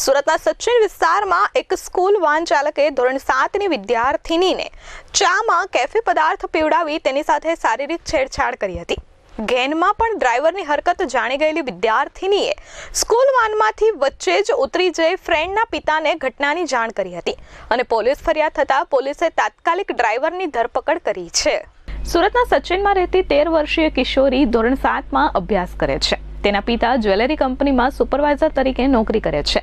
સુરતના સચિન વિસ્તારમાં એક સ્કૂલ વાન ચાલકે ધોરણ સાતની વિદ્યાર્થિનીને ચામાં કેફે પદાર્થ પીવડાવી તેની સાથે શારીરિક છેડછાડ કરી હતી. ગેનમાં પણ ડ્રાઈવરની હરકત જાણી ગયેલી વિદ્યાર્થિનીએ સ્કૂલ વાનમાંથી વચ્ચે જ ઉતરી જઈ ફ્રેન્ડના પિતાને ઘટનાની જાણ કરી હતી અને પોલીસ ફરિયાદ થતાં પોલીસે તાત્કાલિક ડ્રાઈવરની ધરપકડ કરી છે. સુરતના સચિનમાં રહેતી તેર વર્ષીય કિશોરી ધોરણ સાતમાં અભ્યાસ કરે છે. તેના પિતા જ્વેલરી કંપનીમાં સુપરવાઇઝર તરીકે નોકરી કરે છે.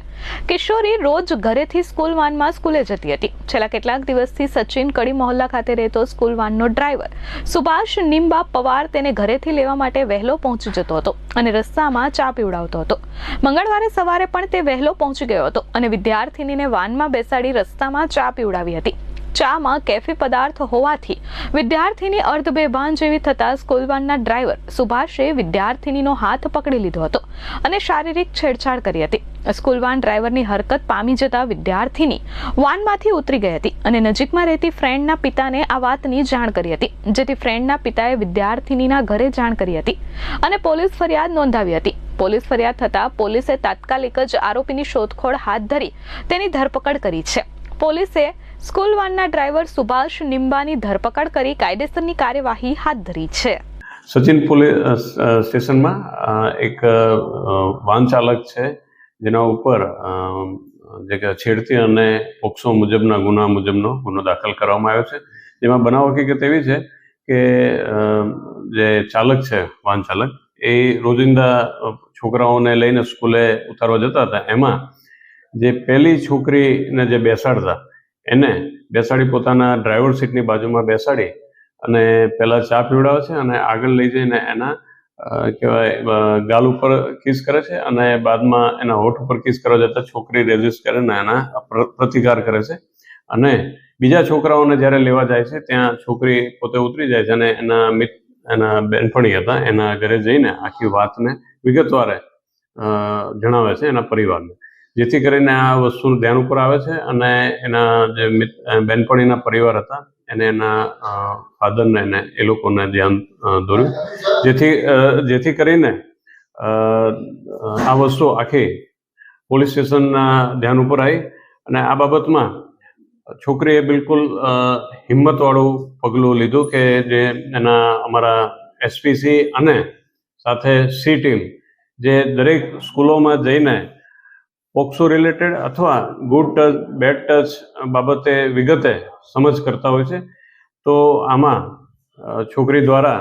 કિશોરી રોજ ઘરેથી સ્કૂલ વાનમાં સ્કૂલે જતી હતી. છેલ્લા કેટલાક દિવસથી સચિન કડી મહોલ્લા ખાતે રહેતો સ્કૂલ વાનનો ડ્રાઈવર સુભાષ નિમ્બા પવાર તેને ઘરેથી લેવા માટે વહેલો પહોંચી જતો હતો અને રસ્તામાં ચા પીવડાવતો હતો. મંગળવારે સવારે પણ તે વહેલો પહોંચી ગયો હતો અને વિદ્યાર્થિનીને વાનમાં બેસાડી રસ્તામાં ચા પીવડાવી હતી. ચામાં કેફી પદાર્થ હોવાથી વિદ્યાર્થીની અર્ધ બેભાન જેવી થતાં સ્કૂલ વાનના ડ્રાઈવર સુભાષે વિદ્યાર્થીનીનો હાથ પકડી લીધો હતો અને શારીરિક છેડછાડ કરી હતી. સ્કૂલ વાન ડ્રાઈવરની હરકત પામી જતા વિદ્યાર્થીની વાનમાંથી ઉતરી ગઈ હતી અને નજીકમાં રહેતી ફ્રેન્ડના પિતાને આ વાતની જાણ કરી હતી, જેથી ફ્રેન્ડના પિતાએ વિદ્યાર્થીનીના ઘરે જાણ કરી હતી અને પોલીસ ફરિયાદ નોંધાવી હતી. પોલીસ ફરિયાદ થતાં પોલીસે તાત્કાલિક જ આરોપીની શોધખોળ હાથ ધરી તેની ધરપકડ કરી છે. પોલીસે સ્કૂલ વાનના ડ્રાઈવર સુભાષ નિમ્બાની ધરપકડ કરી કાયદેસરની કાર્યવાહી હાથ ધરી છે. સચિન પોલીસ સ્ટેશનમાં એક વાહન ચાલક છે, જેના ઉપર જે કે છેડતી અને પોક્સો મુજબના ગુના મુજબનો ગુનો દાખલ કરવામાં આવ્યો છે. જેમાં બનાવ હકીકત એવી છે કે જે ચાલક છે, વાહન ચાલક, એ રોજિંદા છોકરાઓને લઈને સ્કૂલે ઉતારવા જતા હતા. એમાં જે પહેલી છોકરીને જે બેસાડતા, એને બેસાડી પોતાના ડ્રાઈવર સીટની બાજુમાં બેસાડી અને પહેલાં ચા પીવડાવે છે અને આગળ લઈ જઈને એના કહેવાય ગાલ ઉપર કિસ કરે છે અને બાદમાં એના હોઠ ઉપર કિસ કરવા જતાં છોકરી રેઝિસ્ટ કરીને એના પ્ર- પ્રતિકાર કરે છે. અને બીજા છોકરાઓને જ્યારે લેવા જાય છે, ત્યાં છોકરી પોતે ઉતરી જાય છે અને એના મિત, એના બેનપણી હતા, એના ઘરે જઈને આખી વાતને વિગતવારે જણાવે છે એના પરિવારને. જેથી કરીને આ વસ્તુનું ધ્યાન ઉપર આવે છે અને એના જે બેનપણીના પરિવાર હતા, એને એના ફાધરને એને એ લોકોને ધ્યાન દોર્યું. જેથી જેથી કરીને આ વસ્તુ આખી પોલીસ સ્ટેશનના ધ્યાન ઉપર આવી અને આ બાબતમાં છોકરીએ બિલકુલ હિંમતવાળું પગલું લીધું કે જે એના અમારા એસપીસી અને સાથે સી ટીમ જે દરેક સ્કૂલોમાં જઈને પોક્સો રિલેટેડ અથવા ગુડ ટચ, બેડ ટચ બાબતે વિગતે સમજ કરતા હોય છે. તો આમાં છોકરી દ્વારા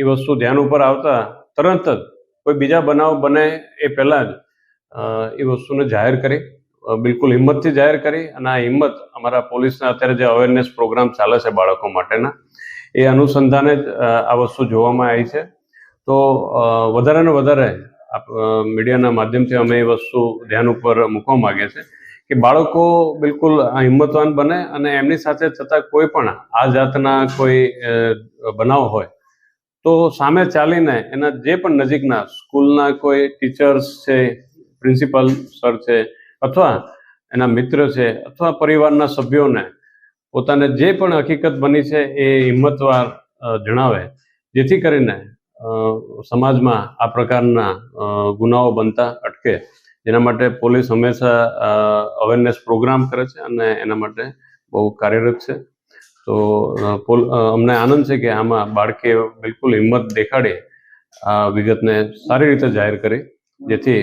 એ વસ્તુ ધ્યાન ઉપર આવતા તરત જ કોઈ બીજા બનાવ બને એ પહેલાં જ એ વસ્તુને જાહેર કરી બિલકુલ હિંમતથી જાહેર કરી અને આ હિંમત અમારા પોલીસના અત્યારે જે અવેરનેસ પ્રોગ્રામ ચાલે છે બાળકો માટેના, એ અનુસંધાને જ આ વસ્તુ જોવામાં આવી છે. તો વધારે ને વધારે મીડિયાના માધ્યમથી અમે એ વસ્તુ ધ્યાન ઉપર મૂકવા માંગીએ છીએ કે બાળકો બિલકુલ હિંમતવાન બને અને એમની સાથે થતા કોઈ પણ આ જાતના કોઈ બનાવ હોય, તો સામે ચાલીને એના જે પણ નજીકના સ્કૂલના કોઈ ટીચર્સ છે, પ્રિન્સિપાલ સર છે, અથવા એના મિત્ર છે, અથવા પરિવારના સભ્યોને પોતાને જે પણ હકીકત બની છે એ હિંમતવાર જણાવે, જેથી કરીને સમાજમાં આ પ્રકારના ગુનાઓ બનતા અટકે. એના માટે પોલીસ હંમેશા અવેરનેસ પ્રોગ્રામ કરે છે અને એના માટે બહુ કાર્યરત છે. તો અમને આનંદ છે કે આમાં બાળકે બિલકુલ હિંમત દેખાડી આ વિગતને સારી રીતે જાહેર કરી, જેથી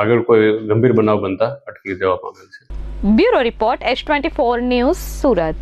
આગળ કોઈ ગંભીર બનાવ બનતા અટકી દેવા પામેલ છે. Bureau report, S twenty four news, Surat.